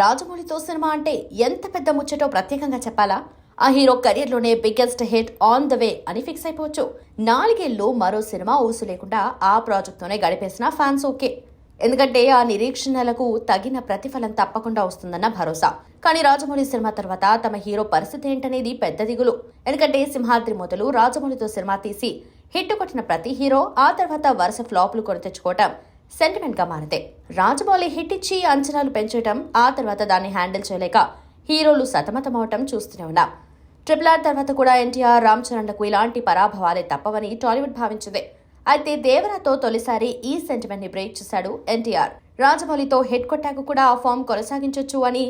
రాజమౌళితో cinema అంటే ఎంత పెద్ద ముచ్చటో ప్రత్యేకంగా చెప్పాలా? ఆ hero కెరీర్లోనే biggest hit on the way అని ఫిక్స్ అయిపోవచ్చు. నాలుగేళ్ళు మరో సినిమా ఊసు లేకుండా ఆ ప్రాజెక్ట్తోనే గడిపేసిన ఫ్యాన్స్ ఓకే. ఎందుకంటే ఆ నిరీక్షణలకు తగిన ప్రతిఫలం తప్పకుండా వస్తుందన్న భరోసా. కానీ రాజమౌళి సినిమా తర్వాత తమ హీరో పరిస్థితి ఏంటనేది పెద్ద దిగులు. ఎందుకంటే సింహాద్రి మొదలు రాజమౌళితో సినిమా తీసి హిట్ కొట్టిన ప్రతి హీరో ఆ తర్వాత వరుస ఫ్లాప్లు కొని తెచ్చుకోవటం సెంటిమెంట్గా మారితే. రాజమౌళి హిట్ ఇచ్చి అంచనాలు పెంచడం ఆ తర్వాత దాన్ని హ్యాండిల్ చేయలేక హీరోలు సతమతమవటం చూస్తూనే ఉన్నాం. ట్రిపుల్ ఆర్ తర్వాత కూడా ఎన్టీఆర్ రామ్ చరణ్లకు ఇలాంటి పరాభవాలే తప్పవని టాలీవుడ్ భావించింది. అయితే దేవరాతో తొలిసారి ఈ సెంటిమెంట్ని బ్రేక్ చేశాడు ఎన్టీఆర్. రాజమౌళితో హిట్ కొట్టాక కూడా ఆ ఫామ్ కొనసాగించొచ్చు అని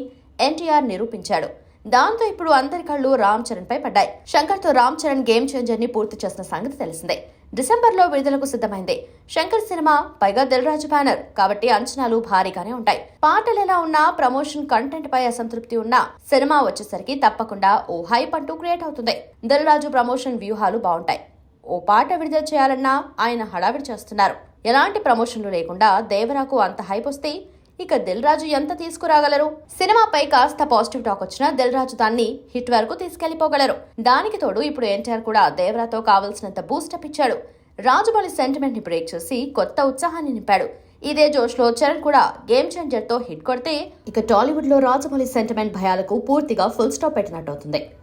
ఎన్టీఆర్ నిరూపించాడు. దాంతో ఇప్పుడు అందరి కళ్ళు రామ్ చరణ్ పై పడ్డాయి. శంకర్తో రామ్ చరణ్ గేమ్ చేంజర్ని పూర్తి చేసిన సంగతి తెలిసిందే. డిసెంబర్లో విడుదలకు సిద్ధమైంది. శంకర్ సినిమా పైగా దిల్రాజు బ్యానర్. కాబట్టి అంచనాలు భారీగానే ఉంటాయి. పాటలు ఎలా ఉన్నా ప్రమోషన్ కంటెంట్ పై అసంతృప్తి ఉన్నా సినిమా వచ్చేసరికి తప్పకుండా ఓ హైప్ అంటూ క్రియేట్ అవుతుంది. దిల్రాజు ప్రమోషన్ వ్యూహాలు బాగుంటాయి. ఓ పాట విడుదల చేయాలన్నా ఆయన హడావిడి చేస్తున్నారు. ఎలాంటి ప్రమోషన్లు లేకుండా దేవరాకు అంత హైప్ వస్తే ఇక దిల్ రాజు ఎంత తీసుకురాగలరు? సినిమాపై కాస్త పాజిటివ్ టాక్ వచ్చినా దిల్ రాజు దాన్ని హిట్ వరకు తీసుకెళ్ళిపోగలరు దానికి తోడు ఇప్పుడు ఎన్టీఆర్ కూడా దేవరాతో కావలసినంత బూస్టప్ ఇచ్చాడు. రాజుమౌళి సెంటిమెంట్ని బ్రేక్ చేసి కొత్త ఉత్సాహాన్ని నింపాడు. ఇదే జోష్లో చరణ్ కూడా గేమ్ చేంజర్తో హిట్ కొడితే ఇక టాలీవుడ్లో రాజమౌళి సెంటిమెంట్ భయాలకు పూర్తిగా ఫుల్ స్టాప్ పెట్టినట్టు అవుతుంది